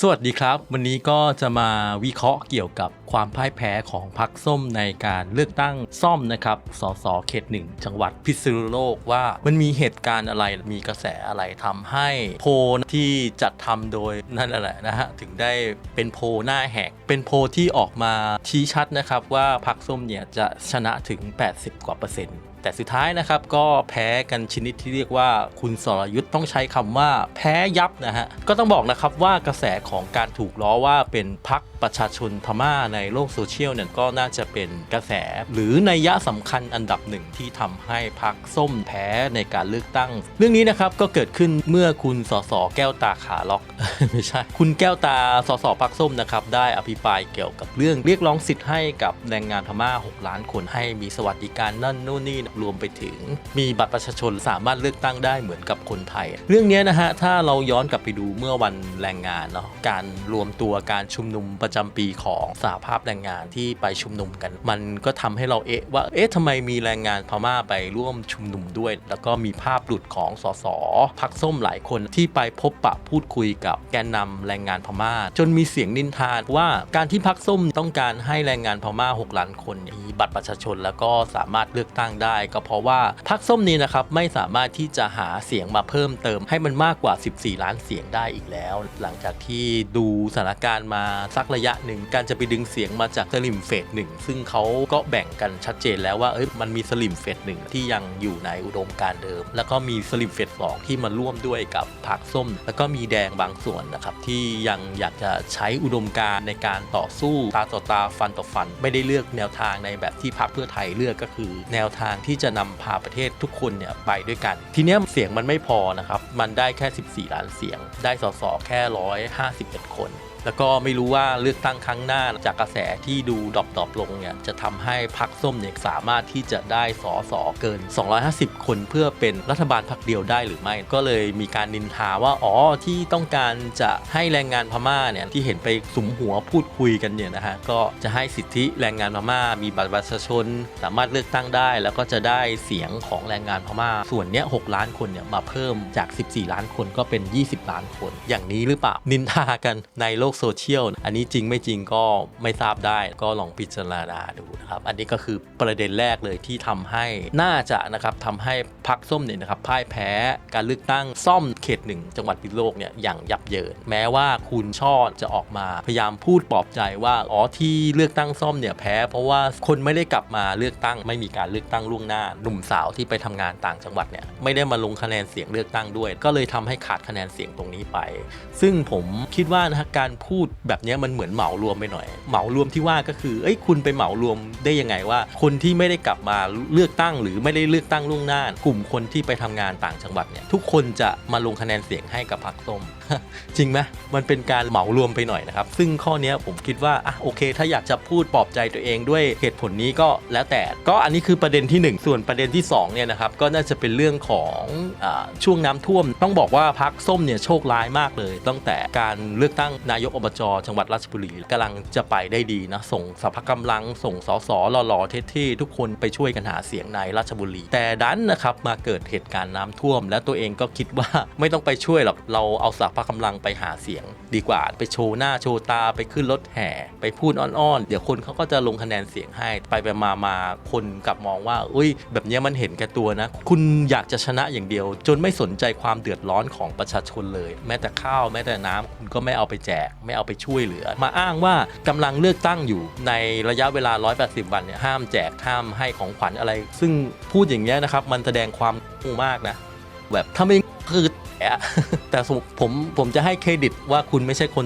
สวัสดีครับ วันนี้ก็จะมาวิเคราะห์เกี่ยวกับความพ่ายแพ้ของพรรคส้มในการเลือกตั้งซ่อมนะครับ สสเขตหนึ่งจังหวัดพิษณุโลกว่ามันมีเหตุการณ์อะไรมีกระแสอะไรทำให้โพลที่จัดทำโดยนั่นแหละนะฮะถึงได้เป็นโพลหน้าแหก เป็นโพลที่ออกมาชี้ชัดนะครับว่าพรรคส้มเนี่ยจะชนะถึง 80 กว่าเปอร์เซ็นต์ แต่สุดท้ายนะครับก็แพ้กันชนิดที่เรียกว่าคุณสรยุทธ์ต้องใช้คำว่าแพ้ยับนะฮะก็ต้องบอกนะครับว่ากระแสของการถูกล้อว่าเป็นพักประชาชนพม่าในโลกโซเชียลเนี่ยก็น่าจะเป็นกระแส หรือในยะสำคัญอันดับหนึ่งที่ทำให้พักส้มแพ้ในการเลือกตั้ง เรื่องนี้นะครับก็เกิดขึ้นเมื่อคุณสสแก้วตาขาล็อกไม่ใช่คุณแก้วตาสสพักส้มนะครับได้อภิปรายเกี่ยวกับเรื่องเรียกร้องสิทธิ์ให้กับแรงงานพม่า 6 ล้านคนให้มีสวัสดิการนั่นนู่นนี่รวมไปถึง มีบัตรประชาชนสามารถเลือกตั้งได้เหมือนกับคนไทย เรื่องนี้นะฮะถ้าเราย้อนกลับไปดูเมื่อวันแรงงานเนาะการรวมตัวการชุมนุมประจำปีของสหภาพแรงงานที่ไปชุมนุมกัน มันก็ทำให้เราเอะว่าเอ๊ะทำไมมีแรงงานพม่าไปร่วมชุมนุมด้วย แล้วก็มีภาพหลุดของสสพักส้มหลายคนที่ไปพบปะพูดคุยกับแกนนำแรงงานพม่า จนมีเสียงนินทาว่าการที่พักส้มต้องการให้แรงงานพม่า 6 ล้านคนมีบัตรประชาชนแล้วก็สามารถเลือกตั้งได้ก็เพราะว่าพักส้มนี้นะครับไม่สามารถที่จะหาเสียงมาเพิ่มเติมให้มันมากกว่า 14 ล้านเสียงได้อีกแล้ว หลังจากที่ดูสถานการณ์มาสักระยะหนึ่งการจะไปดึงเสียงมาจากสลิมเฟสหนึ่งซึ่งเขาก็แบ่งกันชัดเจนแล้วว่าเอ้ยมันมีสลิมเฟสหนึ่งที่ยังอยู่ในอุดมการเดิม แล้วก็มีสลิมเฟสสองที่มาร่วมด้วยกับพรรคส้ม แล้วก็มีแดงบางส่วนนะครับที่ยังอยากจะใช้อุดมการในการต่อสู้ตาต่อตาฟันต่อฟัน ไม่ได้เลือกแนวทางในแบบที่พรรคเพื่อไทยเลือกก็คือ แนวทางที่จะนำพาประเทศทุกคนเนี่ยไปด้วยกัน ทีเนี้ยเสียงมันไม่พอนะครับ มันได้แค่ 14 ล้านเสียง ได้สสแค่ 151 คน แล้วก็ไม่รู้ว่าเลือกตั้งครั้งหน้าจากกระแสที่ดูดรอปๆลงเนี่ยจะทำให้พรรคส้มเนี่ยสามารถที่จะได้สอสอเกิน 250 คนเพื่อเป็นรัฐบาลพรรคเดียวได้หรือไม่ ก็เลยมีการนินทาว่าอ๋อที่ต้องการจะให้แรงงานพม่าเนี่ยที่เห็นไปสุมหัวพูดคุยกันเนี่ยนะฮะก็จะให้สิทธิแรงงานพม่า มีบัตรประชาชน สามารถเลือกตั้งได้ แล้วก็จะได้เสียงของแรงงานพม่า ส่วนเนี้ย6ล้านคนเนี่ยมาเพิ่มจาก 14 ล้านคนก็เป็น 20 ล้านคน อย่างนี้หรือเปล่านินทากันในโลกโซเชียล อันนี้จริงไม่จริงก็ไม่ทราบได้ก็ลองพิจารณาดูนะครับ อันนี้ก็คือประเด็นแรกเลยที่ทำให้น่าจะนะครับทำให้พักส้มเนี่ยนะครับพ่ายแพ้การเลือกตั้งซ่อมเขตหนึ่งจังหวัดพิษณุโลกเนี่ยอย่างยับเยิน แม้ว่าคุณช่อจะออกมาพยายามพูดปลอบใจว่าอ๋อที่เลือกตั้งซ่อมเนี่ยแพ้ เพราะว่าคนไม่ได้กลับมาเลือกตั้ง ไม่มีการเลือกตั้งล่วงหน้า หนุ่มสาวที่ไปทำงานต่างจังหวัดเนี่ยไม่ได้มาลงคะแนนเสียงเลือกตั้งด้วย ก็เลยทำให้ขาดคะแนนเสียงตรงนี้ไป ซึ่งผมคิดว่านะฮะการพูดแบบนี้มันเหมือนเหมารวมไปหน่อย เหมารวมที่ว่าก็คือ เอ้ยคุณไปเหมารวมได้ยังไงว่า คนที่ไม่ได้กลับมาเลือกตั้ง หรือไม่ได้เลือกตั้งล่วงหน้า กลุ่มคนที่ไปทำงานต่างจังหวัดเนี่ยทุกคนจะมาลงคะแนนเสียงให้กับพรรคส้มจริงไหมมันเป็นการเหมารวมไปหน่อยนะครับ ซึ่งข้อนี้ผมคิดว่าอะโอเค ถ้าอยากจะพูดปลอบใจตัวเองด้วยเหตุผลนี้ก็แล้วแต่ ก็อันนี้คือประเด็นที่หนึ่งส่วนประเด็นที่สองเนี่ยนะครับก็น่าจะเป็นเรื่องของอช่วงน้ำท่วม ต้องบอกว่าพักส้มเนี่ยโชคร้ายมากเลย ตั้งแต่การเลือกตั้งนายกอบจจังหวัดราชบุรีกำลังจะไปได้ดีนะ ส่งสภากำลัง ส่งสสหล่อๆเท่ๆทุกคนไปช่วยกันหาเสียงในราชบุรี แต่ดันนะครับมาเกิดเหตุการณ์น้ำท่วม และตัวเองก็คิดว่าไม่ต้องไปช่วยหรอกเราเอาสภากำลังไปหาเสียง ดีกว่าไปโชว์หน้าโชว์ตาไปขึ้นรถแห่ ไปพูดอ้อนๆ เดี๋ยวคนเขาก็จะลงคะแนนเสียงให้ไปไปมามาคนกลับมองว่าอุ้ย แบบนี้มันเห็นแก่ตัวนะ คุณอยากจะชนะอย่างเดียว จนไม่สนใจความเดือดร้อนของประชาชนเลย แม้แต่ข้าวแม้แต่น้ำคุณก็ไม่เอาไปแจก ไม่เอาไปช่วยเหลือ มาอ้างว่ากำลังเลือกตั้งอยู่ในระยะเวลา 180 วันเนี่ยห้ามแจกห้ามให้ของขวัญอะไร ซึ่งพูดอย่างเงี้ยนะครับมันแสดงความงมากนะแบบถ้าไม่คือแอะแต่ผมผมจะให้เครดิตว่าคุณไม่ใช่คน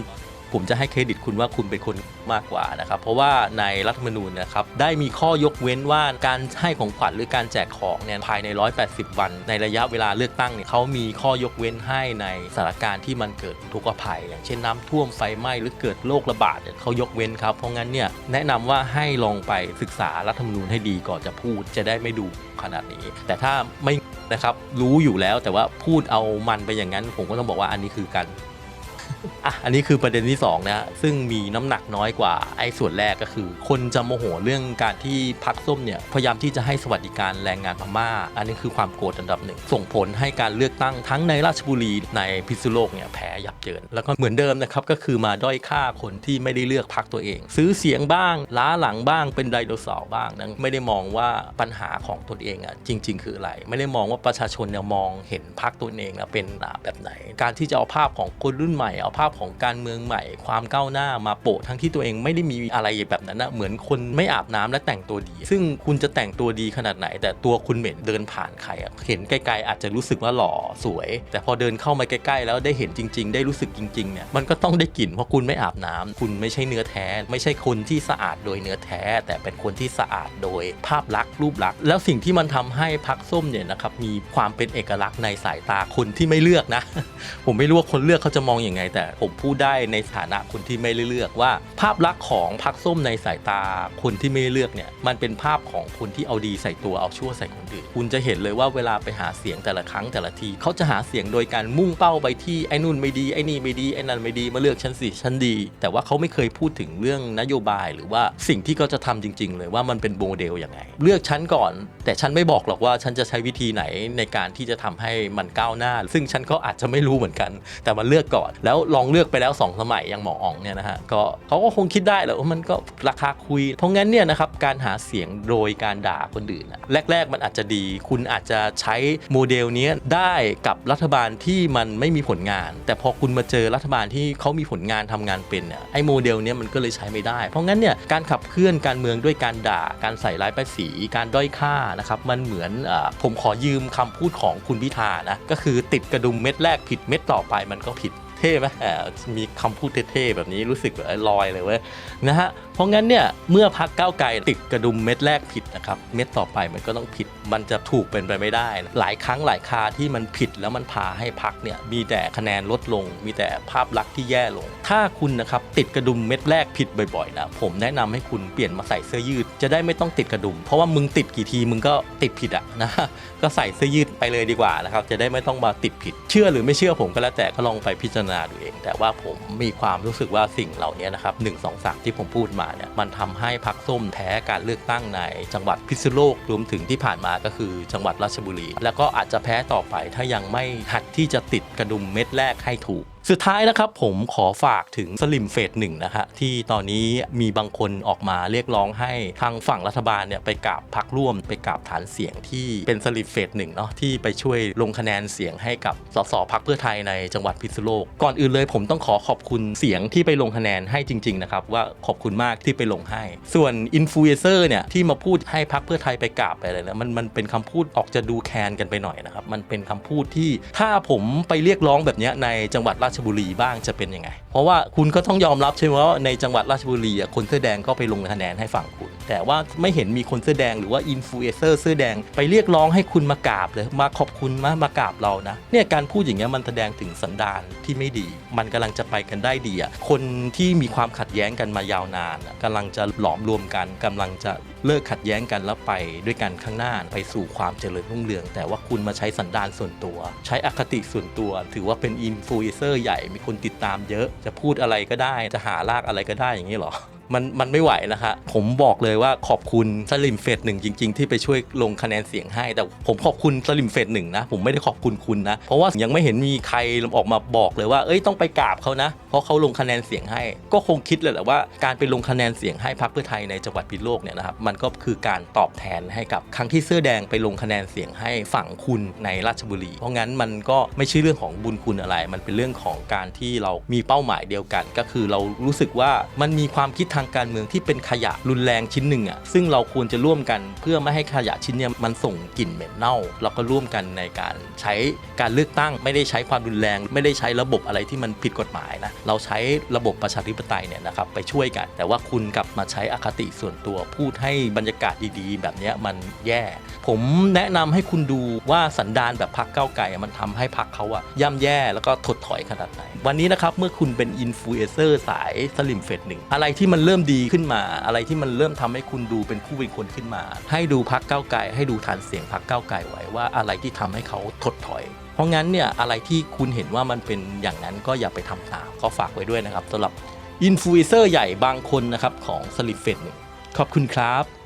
ผมจะให้เครดิตคุณว่าคุณเป็นคนมากกว่านะครับ เพราะว่าในรัฐธรรมนูญนะครับได้มีข้อยกเว้นว่าการให้ของขวัญหรือการแจกของเนี่ยภายใน 180 วัน ในระยะเวลาเลือกตั้งเนี่ยเขามีข้อยกเว้นให้ในสถานการณ์ที่มันเกิดทุกข์ภัย อย่างเช่นน้ำท่วมไฟไหม้หรือเกิดโรคระบาดเนี่ยเขายกเว้นครับเพราะงั้นเนี่ยแนะนำว่าให้ลองไปศึกษารัฐธรรมนูญให้ดีก่อนจะพูดจะได้ไม่ดูขนาดนี้ แต่ถ้าไม่นะครับรู้อยู่แล้วแต่ว่าพูดเอามันไปอย่างนั้น ผมก็ต้องบอกว่าอันนี้คือการ อะอันนี้คือประเด็นที่2นะฮะซึ่งมีน้ำหนักน้อยกว่าไอ้ส่วนแรกก็คือ คนจะโมโหเรื่องการที่พักส้มเนี่ยพยายามที่จะให้สวัสดิการแรงงานพม่า อันนี้คือความโกรธอันดับหนึ่ง ส่งผลให้การเลือกตั้งทั้งในราชบุรีในพิษณุโลกเนี่ยแพ้ยับเยิน แล้วก็เหมือนเดิมนะครับก็คือมาด้อยค่าคนที่ไม่ได้เลือกพักตัวเอง ซื้อเสียงบ้าง ล้าหลังบ้างเป็นไดโนเสาร์บ้างนะไม่ได้มองว่าปัญหาของตนเองอะจริง ๆ คืออะไรไม่ได้มองว่าประชาชนเนี่ยมองเห็นพักตัวเองนะเป็นแบบไหน การที่จะเอาภาพของคนรุ่นใหม่เอาภาพของการเมืองใหม่ ความก้าวหน้ามาโปะทั้งที่ตัวเองไม่ได้มีอะไรแบบนั้นนะเหมือนคนไม่อาบน้ำและแต่งตัวดี ซึ่งคุณจะแต่งตัวดีขนาดไหน แต่ตัวคุณเหม็นเดินผ่านใครเห็นไกลๆอาจจะรู้สึกว่าหล่อสวย แต่พอเดินเข้ามาใกล้ๆแล้วได้เห็นจริง ๆ ได้รู้สึกจริงๆเนี่ยมันก็ต้องได้กลิ่นเพราะคุณไม่อาบน้ำคุณไม่ใช่เนื้อแท้ ไม่ใช่คนที่สะอาดโดยเนื้อแท้ แต่เป็นคนที่สะอาดโดยภาพลักษณ์รูปลักษณ์แล้วสิ่งที่มันทำให้พักส้มเนี่ยนะครับมีความเป็นเอกลักษณ์ในสายตาคนที่ไม่เลือกนะ ผมไม่รู้ว่าคนเลือกเขาจะมองอย่างไงแต่ผมพูดได้ในฐานะคนที่ไม่ได้เลือกว่า ภาพลักษณ์ของพักส้มในสายตาคนที่ไม่ได้เลือกเนี่ยมันเป็นภาพของคนที่เอาดีใส่ตัวเอาชั่วใส่คนอื่นคุณจะเห็นเลยว่าเวลาไปหาเสียงแต่ละครั้งแต่ละทีเขาจะหาเสียงโดยการมุ่งเป้าไปที่ไอ้นู่นไม่ดีไอ้นี่ไม่ดีไอ้นั่นไม่ดีมาเลือกฉันสิฉันดี แต่ว่าเขาไม่เคยพูดถึงเรื่องนโยบาย หรือว่าสิ่งที่เขาจะทำจริง ๆ เลยว่ามันเป็นโมเดลยังไง เลือกฉันก่อน แต่ฉันไม่บอกหรอกว่าฉันจะใช้วิธีไหนในการที่จะทำให้มันก้าวหน้า ซึ่งฉันก็อาจจะไม่รู้เหมือนกัน แต่มันเลือกก่อนแแล้วลองเลือกไปแล้ว 2 สมัยอย่างหมออ๋องเนี่ยนะฮะก็เขาก็คงคิดได้แหละว่ามันก็ราคาคุย เพราะงั้นเนี่ยนะครับการหาเสียงโดยการด่าคนอื่นแรก ๆ มันอาจจะดี คุณอาจจะใช้โมเดลนี้ได้กับรัฐบาลที่มันไม่มีผลงาน แต่พอคุณมาเจอรัฐบาลที่เขามีผลงานทำงานเป็นเนี่ยไอ้โมเดลนี้มันก็เลยใช้ไม่ได้ เพราะงั้นเนี่ยการขับเคลื่อนการเมืองด้วยการด่า การใส่ร้ายป้ายสีการด้อยค่านะครับมันเหมือนอผมขอยืมคำพูดของคุณพิธานะก็คือติดกระดุมเม็ดแรกผิดเม็ดต่อไปมันก็ผิด เท่ไหมมมีคำพูดเท่ๆแบบนี้รู้สึกแบบลอยเลยเว้ยนะฮะเพราะงั้นเนี่ยเมื่อพักก้าวไกลติดกระดุมเม็ดแรกผิดนะครับเม็ดต่อไปมันก็ต้องผิด มันจะถูกเป็นไปไม่ได้ หลายครั้งหลายคาที่มันผิดแล้วมันพาให้พักเนี่ยมีแต่คะแนนลดลง มีแต่ภาพลักษณ์ที่แย่ลง ถ้าคุณนะครับติดกระดุมเม็ดแรกผิดบ่อยๆนะผมแนะนำให้คุณเปลี่ยนมาใส่เสื้อยืดจะได้ไม่ต้องติดกระดุม เพราะว่ามึงติดกี่ทีมึงก็ติดผิดอะนะก็ใส่เสื้อยืดไปเลยดีกว่านะครับจะได้ไม่ต้องมาติดผิด เชื่อหรือไม่เชื่อผมก็แล้วแต่ก็ลองไปพิจารณาดูเอง แต่ว่าผมมีความรู้สึกว่าสิ่งเหล่านี้นะครับหนึ่งสองสามที่ผมพูดมาเนี่ยมันทำให้พักส้มแพ้การเลือกตั้งในจังหวัดพิษณุโลกรวมถึงที่ผ่านมาก็คือจังหวัดราชบุรี แล้วก็อาจจะแพ้ต่อไปถ้ายังไม่หัดที่จะติดกระดุมเม็ดแรกให้ถูกสุดท้ายนะครับผมขอฝากถึงสลิมเฟสหนึ่งนะฮะที่ตอนนี้มีบางคนออกมาเรียกร้องให้ทางฝั่งรัฐบาลเนี่ยไปกราบพักร่วม ไปกราบฐานเสียงที่เป็นสลิมเฟสหนึ่งเนาะที่ไปช่วยลงคะแนนเสียงให้กับสสพักเพื่อไทยในจังหวัดพิษณุโลก ก่อนอื่นเลยผมต้องขอขอบคุณเสียงที่ไปลงคะแนนให้จริงๆนะครับว่าขอบคุณมากที่ไปลงให้ ส่วนอินฟลูเอนเซอร์เนี่ยที่มาพูดให้พักเพื่อไทยไปกราบไปอะไรนะมันมันเป็นคำพูดออกจะดูแคนกันไปหน่อยนะครับมันเป็นคำพูดที่ถ้าผมไปเรียกร้องแบบเนี้ยในจังหวัดราชบุรีบ้างจะเป็นยังไง เพราะว่าคุณก็ต้องยอมรับใช่ไหมว่าในจังหวัดราชบุรีคนเสื้อแดงก็ไปลงคะแนนให้ฝั่งคุณ แต่ว่าไม่เห็นมีคนเสื้อแดงหรือว่าอินฟลูเอนเซอร์เสื้อแดงไปเรียกร้องให้คุณมากราบเลยมาขอบคุณมามากราบเรานะเนี่ยการพูดอย่างเงี้ยมันแสดงถึงสันดานที่ไม่ดี มันกำลังจะไปกันได้ดีอะคนที่มีความขัดแย้งกันมายาวนานอะกำลังจะหลอมรวมกันกำลังจะ เลิกขัดแย้งกันแล้วไปด้วยกันข้างหน้าไปสู่ความเจริญรุ่งเรือง แต่ว่าคุณมาใช้สันดานส่วนตัว ใช้อคติส่วนตัว ถือว่าเป็นอินฟลูเอนเซอร์ใหญ่มีคนติดตามเยอะ จะพูดอะไรก็ได้จะหาลากอะไรก็ได้อย่างนี้เหรอ มันมันไม่ไหวนะฮะผมบอกเลยว่าขอบคุณสลิมเฟสหนึ่งจริง ๆ ที่ไปช่วยลงคะแนนเสียงให้ แต่ผมขอบคุณสลิมเฟสหนึ่งนะผมไม่ได้ขอบคุณคุณนะ เพราะว่ายังไม่เห็นมีใครออกมาบอกเลยว่าเอ้ยต้องไปกราบเขานะ เพราะเขาลงคะแนนเสียงให้ ก็คงคิดเลยแหละว่าการไปลงคะแนนเสียงให้พรรคเพื่อไทยในจังหวัดพิษณุโลกเนี่ยนะครับมันก็คือการตอบแทนให้กับครั้งที่เสื้อแดงไปลงคะแนนเสียงให้ฝั่งคุณในราชบุรี เพราะงั้นมันก็ไม่ใช่เรื่องของบุญคุณอะไร มันเป็นเรื่องของการที่เรามีเป้าหมายเดียวกัน ก็คือเรารู้สึกว่ามันมีความคิดทางการเมืองที่เป็นขยะรุนแรงชิ้นหนึ่งอะซึ่งเราควรจะร่วมกันเพื่อไม่ให้ขยะชิ้นเนี้ยมันส่งกลิ่นเหม็นเน่า เราก็ร่วมกันในการใช้การเลือกตั้ง ไม่ได้ใช้ความรุนแรง ไม่ได้ใช้ระบบอะไรที่มันผิดกฎหมายนะเราใช้ระบบประชาธิปไตยเนี่ยนะครับไปช่วยกัน แต่ว่าคุณกลับมาใช้อคติส่วนตัวพูดให้บรรยากาศดีๆ แบบเนี้ยมันแย่ ผมแนะนำให้คุณดูว่าสันดานแบบพักเก้าวไก่มันทำให้พักเขาอะย่ำแย่แล้วก็ถดถอยขนาดไหน วันนี้นะครับเมื่อคุณเป็นอินฟลูเอนเซอร์สายสลิมเฟดหนึ่งอะไรที่มันเริ่มดีขึ้นมา อะไรที่มันเริ่มทำให้คุณดูเป็นผู้เป็นคนขึ้นมา ให้ดูพักก้าวไกลให้ดูฐานเสียงพักก้าวไกลไว้ว่าอะไรที่ทำให้เขาถดถอย เพราะงั้นเนี่ยอะไรที่คุณเห็นว่ามันเป็นอย่างนั้นก็อย่าไปทำตามก็ฝากไว้ด้วยนะครับสำหรับอินฟลูเอนเซอร์ใหญ่บางคนนะครับของสลิปเฟดขอบคุณครับ